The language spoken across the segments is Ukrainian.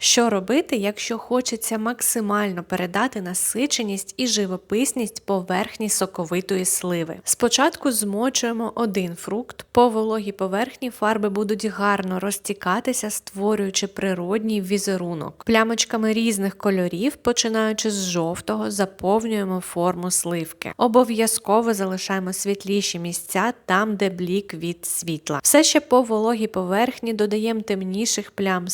Що робити, якщо хочеться максимально передати насиченість і живописність поверхні соковитої сливи? Спочатку змочуємо один фрукт, по вологій поверхні фарби будуть гарно розтікатися, створюючи природній візерунок. Плямочками різних кольорів, починаючи з жовтого, заповнюємо форму сливки. Обов'язково залишаємо світліші місця там, де блік від світла. Все ще по вологій поверхні додаємо темніших плям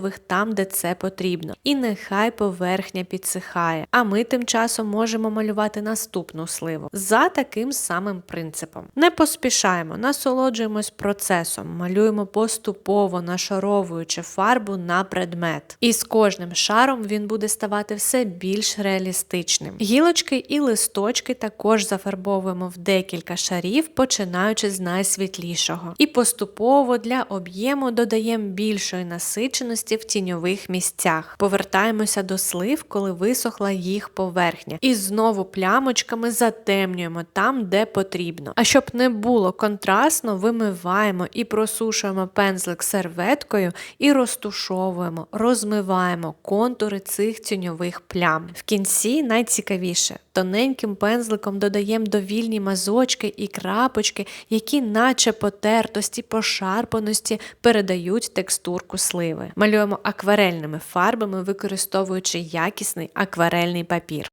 синьо-фіолетових там, де це потрібно. І нехай поверхня підсихає. А ми тим часом можемо малювати наступну сливу за таким самим принципом. Не поспішаємо, насолоджуємось процесом, малюємо поступово, нашаровуючи фарбу на предмет. І з кожним шаром він буде ставати все більш реалістичним. Гілочки і листочки також зафарбовуємо в декілька шарів, починаючи з найсвітлішого. І поступово для об'єму додаємо більшої насиченості в тіньових місцях. Повертаємося до слив, коли висохла їх поверхня. І знову плямочками затемнюємо там, де потрібно. А щоб не було контрастно, вимиваємо і просушуємо пензлик серветкою і розтушовуємо, розмиваємо контури цих тіньових плям. В кінці найцікавіше. Тоненьким пензликом додаємо довільні мазочки і крапочки, які, наче потертості, пошарпаності, передають текстурку сливи. Малюємо акварельними фарбами, використовуючи якісний акварельний папір.